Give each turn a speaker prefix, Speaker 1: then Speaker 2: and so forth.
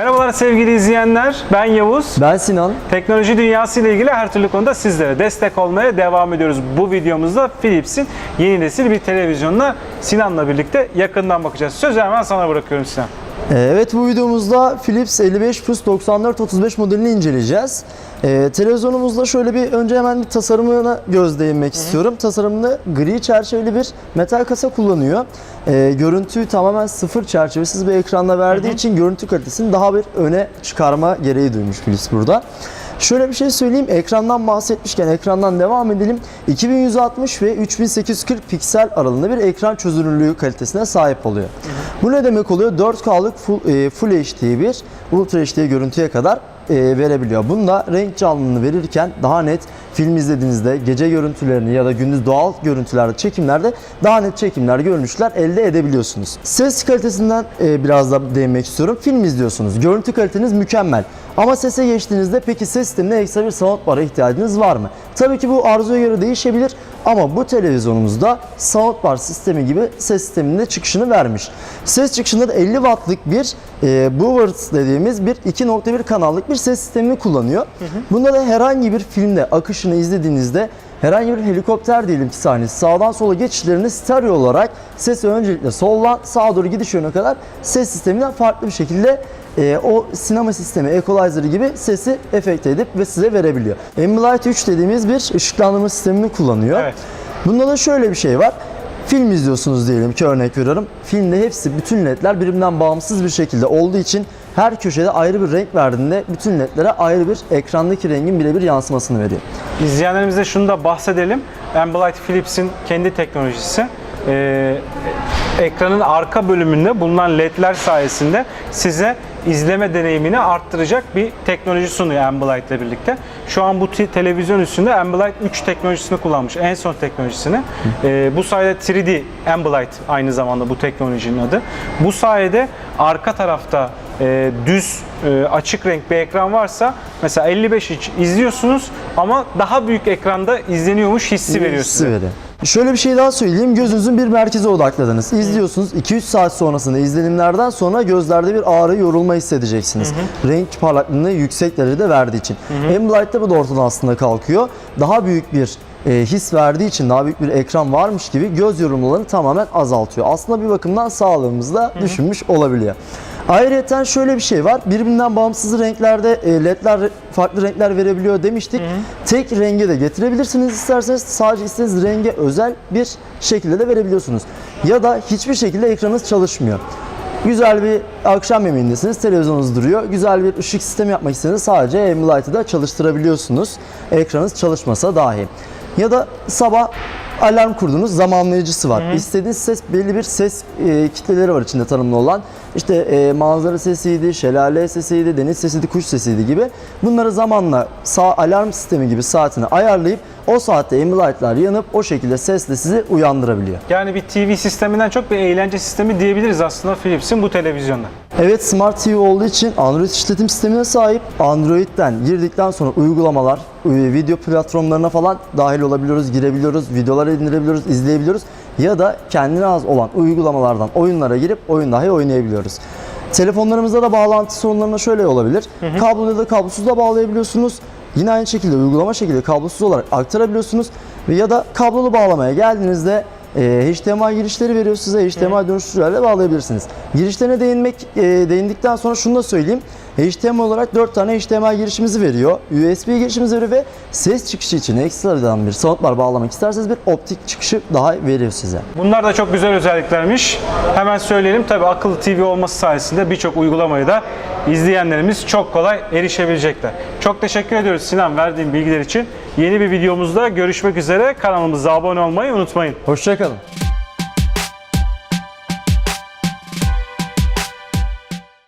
Speaker 1: Merhabalar sevgili izleyenler. Ben Yavuz.
Speaker 2: Ben Sinan.
Speaker 1: Teknoloji dünyası ile ilgili her türlü konuda sizlere destek olmaya devam ediyoruz. Bu videomuzda Philips'in yeni nesil bir televizyonuna Sinan'la birlikte yakından bakacağız. Sözü hemen sana bırakıyorum Sinan.
Speaker 2: Ee, Evet bu videomuzda Philips 55 Plus 9435 modelini inceleyeceğiz. Ee, televizyonumuzda şöyle bir önce hemen bir tasarımına göz değinmek istiyorum. Tasarımında gri çerçeveli bir metal kasa kullanıyor. Ee, görüntüyü tamamen sıfır çerçevesiz bir ekranda verdiği için görüntü kalitesini daha bir öne çıkarma gereği duymuş Philips burada. Şöyle bir şey söyleyeyim. Ekrandan bahsetmişken ekrandan devam edelim. 2160 ve 3840 piksel aralığında bir ekran çözünürlüğü kalitesine sahip oluyor. Bu ne demek oluyor? 4K'lık Full, e, Full HD bir Ultra HD görüntüye kadar e, verebiliyor. Bunda renk canlılığını verirken daha net film izlediğinizde gece görüntülerini ya da gündüz doğal görüntülerde, çekimlerde daha net çekimler, görünüşler elde edebiliyorsunuz. Ses kalitesinden e, biraz da değinmek istiyorum. Film izliyorsunuz. Görüntü kaliteniz mükemmel. Ama sese geçtiğinizde peki ses sistemine ekstra bir soundbar'a ihtiyacınız var mı? Tabii ki bu arzuya göre değişebilir ama bu televizyonumuzda soundbar sistemi gibi ses sisteminde çıkışını vermiş. Ses çıkışında da 50 wattlık bir e, Bowers dediğimiz bir 2.1 kanallık bir ses sistemini kullanıyor. Bunda da herhangi bir filmde akışını izlediğinizde herhangi bir helikopter diyelim ki sahnesi sağdan sola geçişlerini stereo olarak sesi öncelikle soldan sağa doğru gidiş yönüne kadar ses sisteminden farklı bir şekilde e, o sinema sistemi equalizer gibi sesi efekte edip ve size verebiliyor. Ambilight 3 dediğimiz bir ışıklandırma sistemini kullanıyor.
Speaker 1: Evet.
Speaker 2: Bunda da şöyle bir şey var. Film izliyorsunuz diyelim ki örnek veriyorum. Filmde hepsi bütün ledler birbirinden bağımsız bir şekilde olduğu için her köşede ayrı bir renk verdiğinde bütün ledlere ayrı bir ekrandaki rengin birebir yansımasını veriyor.
Speaker 1: İzleyenlerimize şunu da bahsedelim. Ambilight Philips'in kendi teknolojisi. Ee, ekranın arka bölümünde bulunan ledler sayesinde size izleme deneyimini arttıracak bir teknoloji sunuyor Ambilight ile birlikte. Şu an bu te- televizyon üstünde Ambilight 3 teknolojisini kullanmış. En son teknolojisini. Ee, bu sayede 3D Ambilight aynı zamanda bu teknolojinin adı. Bu sayede arka tarafta e, düz e, açık renk bir ekran varsa mesela 55 inç izliyorsunuz ama daha büyük ekranda izleniyormuş hissi veriyor
Speaker 2: Hissi
Speaker 1: size.
Speaker 2: veriyor. Şöyle bir şey daha söyleyeyim. Gözünüzün bir merkeze odakladınız. İzliyorsunuz. 2-3 saat sonrasında izlenimlerden sonra gözlerde bir ağrı, yorulma hissedeceksiniz. Renk parlaklığını yüksek derecede verdiği için. Ambilight'te bu da ortadan aslında kalkıyor. Daha büyük bir e, his verdiği için daha büyük bir ekran varmış gibi göz yorulmalarını tamamen azaltıyor. Aslında bir bakımdan sağlığımızı da düşünmüş olabiliyor. Ayrıca şöyle bir şey var. Birbirinden bağımsız renklerde e, ledler farklı renkler verebiliyor demiştik. Tek renge de getirebilirsiniz isterseniz sadece istediğiniz renge özel bir şekilde de verebiliyorsunuz. Ya da hiçbir şekilde ekranınız çalışmıyor. Güzel bir akşam yemeğindesiniz, televizyonunuz duruyor. Güzel bir ışık sistemi yapmak istediğinizde sadece Ambilight'ı da çalıştırabiliyorsunuz. Ekranınız çalışmasa dahi. Ya da sabah alarm kurdunuz, zamanlayıcısı var. İstediğiniz ses belli bir ses e, kitleleri var içinde tanımlı olan. İşte e, manzara sesiydi, şelale sesiydi, deniz sesiydi, kuş sesiydi gibi. Bunları zamanla sağ alarm sistemi gibi saatini ayarlayıp o saatte Ambilight'lar yanıp o şekilde sesle sizi uyandırabiliyor.
Speaker 1: Yani bir TV sisteminden çok bir eğlence sistemi diyebiliriz aslında Philips'in bu televizyonda.
Speaker 2: Evet Smart TV olduğu için Android işletim sistemine sahip. Android'den girdikten sonra uygulamalar, video platformlarına falan dahil olabiliyoruz, girebiliyoruz, videolar indirebiliyoruz, izleyebiliyoruz. Ya da kendine az olan uygulamalardan oyunlara girip oyun dahi oynayabiliyoruz. Telefonlarımızda da bağlantı sorunlarına şöyle olabilir. Kablo ya da kablosuz da bağlayabiliyorsunuz. Yine aynı şekilde uygulama şekilde kablosuz olarak aktarabiliyorsunuz. Ve ya da kablolu bağlamaya geldiğinizde e, HDMI girişleri veriyor size. HDMI dönüştürücülerle bağlayabilirsiniz. Girişlerine değinmek e, değindikten sonra şunu da söyleyeyim. HDMI olarak 4 tane HDMI girişimizi veriyor. USB girişimizi veriyor ve ses çıkışı için ekstradan bir soundbar bağlamak isterseniz bir optik çıkışı daha veriyor size.
Speaker 1: Bunlar da çok güzel özelliklermiş. Hemen söyleyelim. Tabii akıllı TV olması sayesinde birçok uygulamayı da izleyenlerimiz çok kolay erişebilecekler. Çok teşekkür ediyoruz Sinan verdiğin bilgiler için. Yeni bir videomuzda görüşmek üzere. Kanalımıza abone olmayı unutmayın.
Speaker 2: Hoşçakalın.